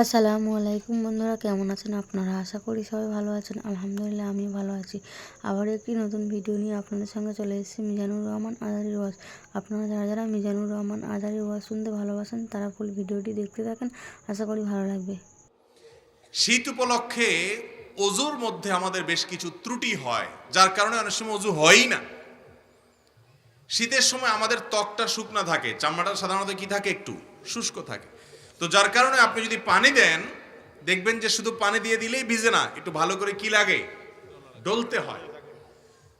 আসসালামু আলাইকুম বন্ধুরা, কেমন আছেন আপনারা? আশা করি সবাই ভালো আছেন। আলহামদুলিল্লাহ আমি ভালো আছি। আবার একটি নতুন ভিডিও নিয়ে আপনাদের সঙ্গে চলে এসেছি, মিজানুর রহমান আজারি ওয়াজ। আপনারা যারা যারা মিজানুর রহমান আজারি ওয়াজ শুনতে ভালোবাসেন, তারা ফুল ভিডিওটি দেখতে থাকেন। আশা করি ভালো লাগবে। শীত উপলক্ষে অজুর মধ্যে আমাদের বেশ কিছু ত্রুটি হয়, যার কারণে অনেক সময় অজু হয়ই না। শীতের সময় আমাদের ত্বকটা শুকনা থাকে, চামড়াটা সাধারণত কি থাকে? একটু শুষ্ক থাকে। তো যার কারণে আপনি যদি পানি দেন, দেখবেন যে শুধু পানি দিয়ে দিলেই ভিজে না, একটু ভালো করে কি লাগে? ডলতে হয়।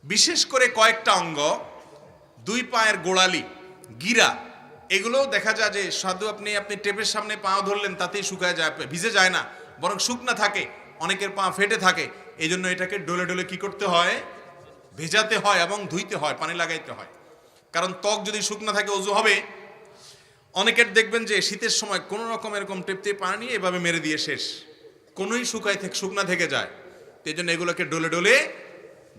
বিশেষ করে কয়েকটা অঙ্গ, দুই পায়ের গোড়ালি, গিরা, এগুলোও দেখা যায় যে সাধু আপনি আপনি টেপের সামনে পা ধরলেন, তাতেই শুকায় যায়, ভিজে যায় না, বরং শুকনা থাকে, অনেকের পা ফেটে থাকে। এই জন্য এটাকে ডলে ডলে কি করতে হয়? ভেজাতে হয় এবং ধুইতে হয়, পানি লাগাইতে হয়। কারণ ত্বক যদি শুকনা থাকে, অজু হবে অনেকের দেখবেন যে শীতের সময় কোনো রকম এরকম টেপতে পানি এভাবে মেরে দিয়ে শেষ। কোনোই শুকায় থেকে শুকনা থেকে যায়। এই জন্য এগুলোকে ডলে ডলে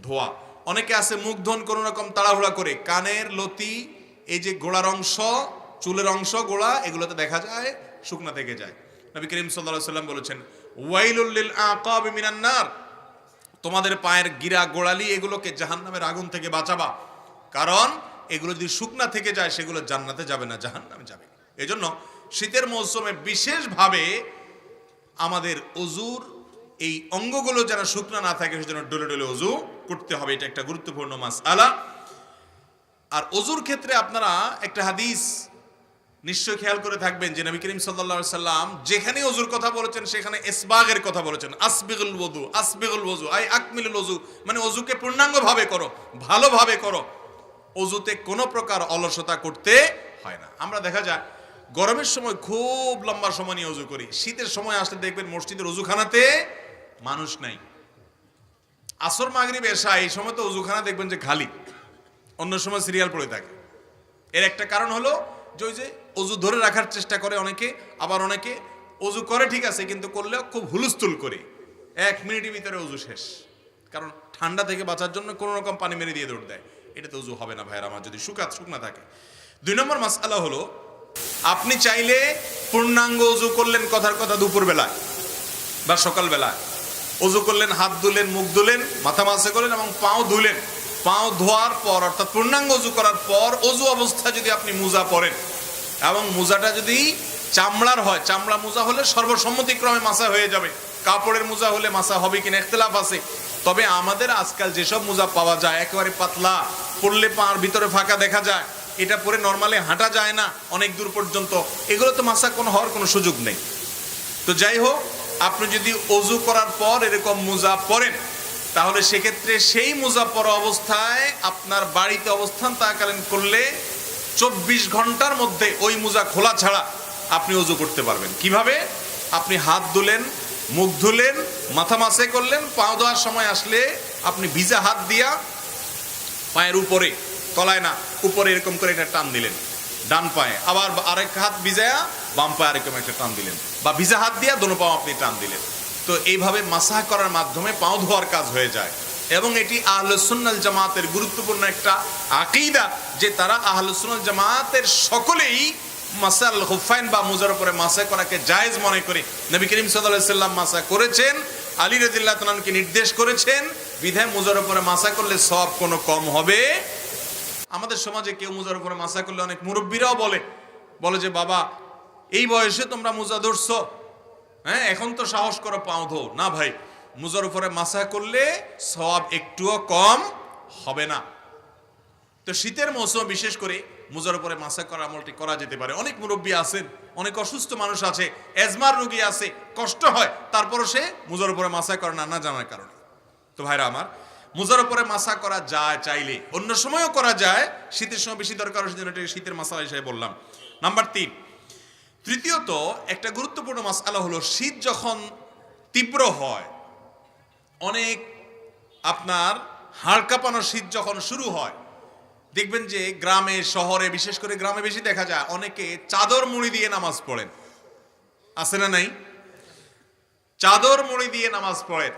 ধোয়া। অনেকে আছে মুখ ধন কোনো রকম তাড়াহুড়া করে। কানের লতি, এই যে গোড়ার অংশ, চুলের অংশ, গোড়া, এগুলোতে দেখা যায় শুকনা থেকে যায়। নবী করিম সাল্লাহ সাল্লাম বলেছেন ওয়াইলুল্লিল আকাব মিনান্নার তোমাদের পায়ের গিরা গোড়ালি এগুলোকে জাহান্নামের আগুন থেকে বাঁচাবা। কারণ এগুলো যদি শুকনা থেকে যায়, সেগুলো জান্নাতে যাবে না, জাহান্নামে যাবে। এজন্য শীতের মৌসুমে বিশেষভাবে আমাদের অজুর এই অঙ্গগুলো যেন শুকনা না থাকে, সেজন্য ডলে ডলে অজু করতে হবে। এটা একটা গুরুত্বপূর্ণ মাস আলা আর অজুর ক্ষেত্রে আপনারা একটা হাদিস নিশ্চয় খেয়াল করে থাকবেন যে নবী করিম সাল্লা সাল্লাম যেখানে অজুর কথা বলেছেন, সেখানে এসবাগের কথা বলেছেন। আসবিগুল ওজু আসবিগুল ওজু আই আকমিলুল ওজু মানে অজুকে পূর্ণাঙ্গভাবে করো, ভালোভাবে করো। অজুতে কোনো প্রকার অলসতা করতে হয় না। আমরা দেখা যায় গরমের সময় খুব লম্বা সময় নিয়ে অজু করি। শীতের সময় আসলে দেখবেন মসজিদের অজুখানাতে মানুষ নাই। আসর, মাগরিব এসা এই সময় তো অজুখানা দেখবেন যে খালি। অন্য সময় সিরিয়াল পড়ে থাকে। এর একটা কারণ হলো যে ওই যে অজু ধরে রাখার চেষ্টা করে অনেকে, আবার অনেকে অজু করে ঠিক আছে, কিন্তু করলেও খুব হুলস্থুল করে। এক মিনিটের ভিতরে অজু শেষ। কারণ ঠান্ডা থেকে বাঁচার জন্য কোনো রকম পানি মেরে দিয়ে দৌড় দেয়। এটা তো অজু হবে না ভাইয়ের আমার, যদি শুকা শুকনা থাকে। দুই নম্বর মাসালা হলো আপনি চাইলে পূর্ণাঙ্গ অজু করলেন কথার কথা দুপুর বেলায় বা সকালবেলায় অজু করলেন, হাত ধুলেন, মুখ ধুলেন, মাথা মাসে করলেন এবং পাও ধুলেন। পাও ধোয়ার পর, অর্থাৎ পূর্ণাঙ্গ অজু করার পর অজু অবস্থায় যদি আপনি মোজা পরেন এবং মোজাটা যদি চামড়ার হয়, চামড়া মোজা হলে সর্বসম্মতিক্রমে মাসা হয়ে যাবে। কাপড়ের মোজা হলে মাসা হবে কিনা একতলাফ আছে। তবে আমাদের আজকাল যেসব মোজা পাওয়া যায়, একেবারে পাতলা, পড়লে পার ভিতরে ফাঁকা দেখা যায়। এটা পরে নর্মালি হাঁটা যায় না, অনেক দূর পর্যন্ত। এগুলো তো মাসা কোনো হওয়ার কোনো সুযোগ নেই। তো যাই হোক, আপনি যদি অজু করার পর এরকম মোজা পরেন, তাহলে সেক্ষেত্রে সেই মোজা পরা অবস্থায় আপনার বাড়িতে অবস্থান তাকালীন করলে চব্বিশ ঘণ্টার মধ্যে ওই মোজা খোলা ছাড়া আপনি অজু করতে পারবেন। কীভাবে? আপনি হাত ধুলেন, মুখ ধুলেন, মাথা মাসে করলেন পা ধোয়ার সময় আসলে আপনি ভিজা হাত দিয়া পায়ের উপরে তলায় না, উপরে এরকম করে একটা টান দিলেন। ডান পায়ে। আবার আরেক হাত ভিজায়া, বাম পায়ে আরেকরকম একটা টান দিলেন। বা ভিজা হাত দিয়া দোনো পাও আপনি টান দিলেন। তো এইভাবে মাসাহ করার মাধ্যমে পাও ধোয়ার কাজ হয়ে যায়। এবং এটি আহলুসুন্নাল জামাতের গুরুত্বপূর্ণ একটা আকিদা, যে তারা আহলুসুন্নাল জামাতের সকলেই মাসাল হুফাইন বা মুজার উপরে মাসা করাকে জায়েজ মনে করে। নবী করিম সাল্লাম মাসা করেছেন, আলী রাজিল্লাহ তালামকে নির্দেশ করেছেন, বিধায় মুজার উপরে মাসা করলে সব কোনো কম হবে আমাদের সমাজে কেউ মুজার উপরে মাসা করলে অনেক মুরব্বীরাও বলে বলে যে, বাবা, এই বয়সে তোমরা মুজা ধরছ। হ্যাঁ এখন তো সাহস করো পাও ধো। না ভাই, মুজার উপরে মাসা করলে সব একটুও কম হবে না। তো শীতের মৌসুম বিশেষ করে মুজার উপরে মাসা করা আমলটি করা যেতে পারে। অনেক মুরব্বী আছেন, অনেক অসুস্থ মানুষ আছে, এজমার রোগী আছে, কষ্ট হয়, তারপরও সে মুজার উপরে মাসা করে না না জানার কারণে। তো ভাইরা আমার মুজার উপরে মাসা করা যায় চাইলে। অন্য সময়ও করা যায়, শীতের সময় বেশি দরকার সেজন্য এটাকে শীতের মাসালা হিসেবে বললাম। নাম্বার তিন তৃতীয়ত একটা গুরুত্বপূর্ণ মাসালা হলো শীত যখন তীব্র হয়, অনেক আপনার হাড় কাঁপানো শীত যখন শুরু হয়, দেখবেন যে গ্রামে, শহরে, বিশেষ করে গ্রামে বেশি দেখা যায়, অনেকে চাদর মুড়ি দিয়ে নামাজ পড়েন। আছে না নাই? চাদর মুড়ি দিয়ে নামাজ পড়েন।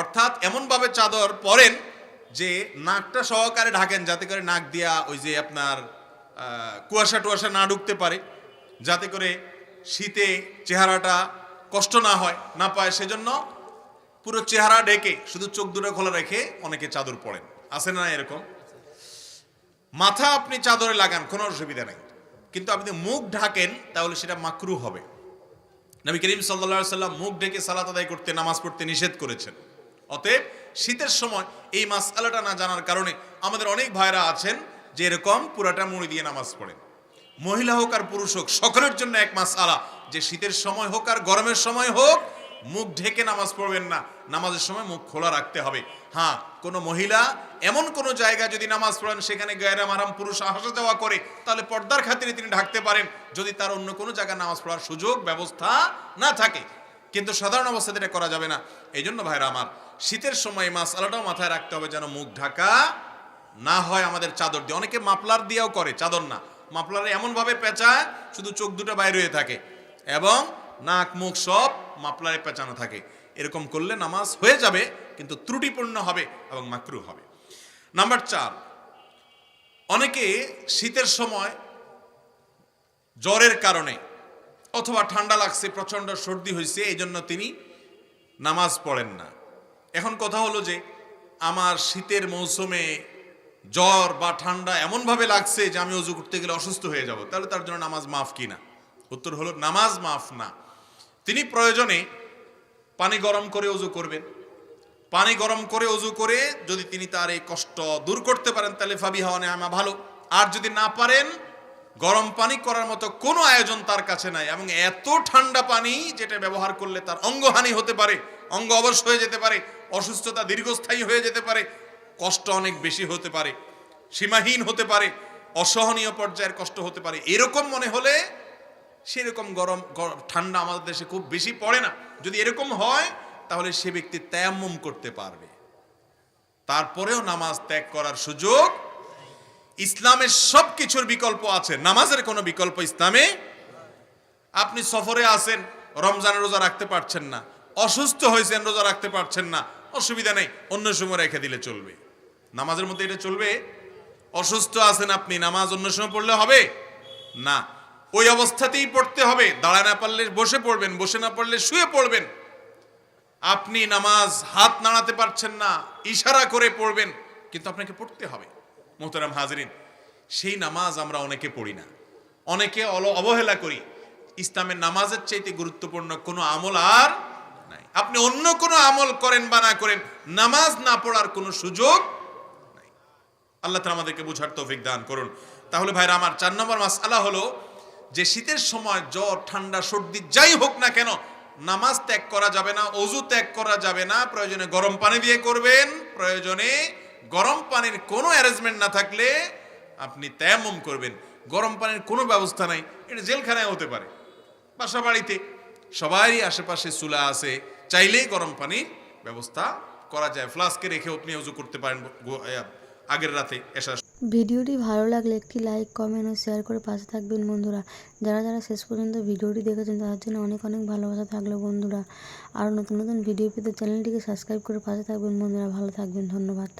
অর্থাৎ এমনভাবে চাদর পরেন যে নাকটা সহকারে ঢাকেন, যাতে করে নাক দিয়া ওই যে আপনার কুয়াশা টুয়াশা না ঢুকতে পারে, যাতে করে শীতে চেহারাটা কষ্ট না হয়, না পায়। সেজন্য পুরো চেহারা ঢেকে শুধু চোখ দুটো খোলা রেখে অনেকে চাদর পড়েন আছে না এরকম? মাথা আপনি চাদরে লাগান, কোনো অসুবিধা নেই। কিন্তু আপনি মুখ ঢাকেন, তাহলে সেটা মাকরু হবে। নবী করিম সাল্লা সাল্লাম মুখ ঢেকে সালাত আদায় করতে, নামাজ পড়তে নিষেধ করেছেন। অতএব শীতের সময় এই মাসআলাটা না জানার কারণে আমাদের অনেক ভাইরা আছেন যে এরকম পুরাটা মুড়ি দিয়ে নামাজ পড়েন। মহিলা হোক আর পুরুষ হোক, সকলের জন্য এক মাস আলা যে শীতের সময় হোক আর গরমের সময় হোক, মুখ ঢেকে নামাজ পড়বেন না। নামাজের সময় মুখ খোলা রাখতে হবে। হ্যাঁ কোনো মহিলা এমন কোনো জায়গা যদি নামাজ পড়েন, সেখানে গায়রা মারাম পুরুষ আসা যাওয়া করে, তাহলে পর্দার খাতিরে তিনি ঢাকতে পারেন। যদি তার অন্য কোনো জায়গায় নামাজ পড়ার সুযোগ, ব্যবস্থা না থাকে কিন্তু সাধারণ অবস্থাতে এটা করা যাবে না। এই জন্য ভাইরা আমার, শীতের সময় মাছ আলাটাও মাথায় রাখতে হবে যেন মুখ ঢাকা না হয় আমাদের চাদর দিয়ে। অনেকে মাপলার দিয়েও করে, চাদর না। মাপলারে এমনভাবে পেঁচায়, শুধু চোখ দুটো বাইরে হয়ে থাকে। এবং নাক, মুখ সব মাপলারে পেঁচানো থাকে। এরকম করলে নামাজ হয়ে যাবে, কিন্তু ত্রুটিপূর্ণ হবে এবং মাকরু হবে। নাম্বার চার, অনেকে শীতের সময় জ্বরের কারণে অথবা ঠান্ডা লাগছে, প্রচণ্ড সর্দি হয়েছে এই জন্য তিনি নামাজ পড়েন না। এখন কথা হলো যে, আমার শীতের মৌসুমে জ্বর বা ঠান্ডা এমনভাবে লাগছে যে আমি অজু করতে গেলে অসুস্থ হয়ে যাব। তাহলে তার জন্য নামাজ মাফ কি না? উত্তর হলো, নামাজ মাফ না। তিনি প্রয়োজনে পানি গরম করে অজু করবেন। পানি গরম করে অজু করে যদি তিনি তার এই কষ্ট দূর করতে পারেন, তাহলে ফাবি হওয়া নেয় আমা ভালো। আর যদি না পারেন গরম পানি করার মতো কোনো আয়োজন তার কাছে নাই এবং এত ঠান্ডা পানি যেটা ব্যবহার করলে তার অঙ্গহানি হতে পারে, অঙ্গ অবশ হয়ে যেতে পারে, অসুস্থতা দীর্ঘস্থায়ী হয়ে যেতে পারে, কষ্ট অনেক বেশি হতে পারে, সীমাহীন হতে পারে, অসহনীয় পর্যায়ের কষ্ট হতে পারে। এরকম মনে হলে সেরকম গরম গরম- ঠান্ডা আমাদের দেশে খুব বেশি পড়ে না। যদি এরকম হয়, তাহলে সে ব্যক্তি তেয়াম্মুম করতে পারবে। তারপরেও নামাজ ত্যাগ করার সুযোগ ইসলামের সব কিছুর বিকল্প আছে। নামাজের কোনো বিকল্প ইসলামে আপনি সফরে আছেন রমজানের রোজা রাখতে পারছেন না, অসুস্থ হয়েছেন, রোজা রাখতে পারছেন না, অসুবিধা নেই, অন্য সময় রেখে দিলে চলবে। নামাজের মধ্যে এটা চলবে? অসুস্থ আছেন আপনি, নামাজ অন্য সময় পড়লে হবে? না। ওই অবস্থাতেই পড়তে হবে, দাঁড়ায় না পারলে বসে পড়বেন, বসে না পড়লে শুয়ে পড়বেন। আপনি নামাজ হাত নাড়াতে পারছেন না, ইশারা করে পড়বেন, কিন্তু আপনাকে পড়তে হবে। মোহতারাম হাজরিন, সেই নামাজ আমরা অনেকে পড়ি না। অনেকে অল- অবহেলা করি। ইসলামের নামাজের চাইতে গুরুত্বপূর্ণ কোনো আমল আর নাই। আপনি অন্য কোনো আমল করেন বা না করেন, নামাজ না পড়ার কোনো সুযোগ নাই। আল্লাহ তাআলা আমাদেরকে বুঝার তৌফিক দান করুন। তাহলে ভাইরা, আমার চার নম্বর মাসআলা হলো যে শীতের সময় জ্বর, ঠান্ডা, সর্দি যাই হোক না কেন, নামাজ ত্যাগ করা যাবে না, অজু ত্যাগ করা যাবে না। প্রয়োজনে গরম পানি দিয়ে করবেন, প্রয়োজনে গরম পানির কোনো অ্যারেঞ্জমেন্ট না থাকলে আপনি তেমম করবেন। গরম পানির কোনো ব্যবস্থা নাই। এটা জেলখানায় হতে পারে। বাসা বাড়িতে সবারই আশেপাশে চুলা আছে। চাইলেই গরম পানির ব্যবস্থা করা যায়। ফ্লাস্কে রেখে আপনি উজু করতে পারেন আগের রাতে এসা ভিডিওটি ভালো লাগলে একটি লাইক, কমেন্ট ও শেয়ার করে পাশে থাকবেন বন্ধুরা। যারা যারা শেষ পর্যন্ত ভিডিওটি দেখেছেন, তাদের জন্য অনেক অনেক ভালোবাসা থাকল বন্ধুরা। আর নতুন নতুন ভিডিও পেতে চ্যানেলটিকে সাবস্ক্রাইব করে পাশে থাকবেন বন্ধুরা। ভালো থাকবেন, ধন্যবাদ।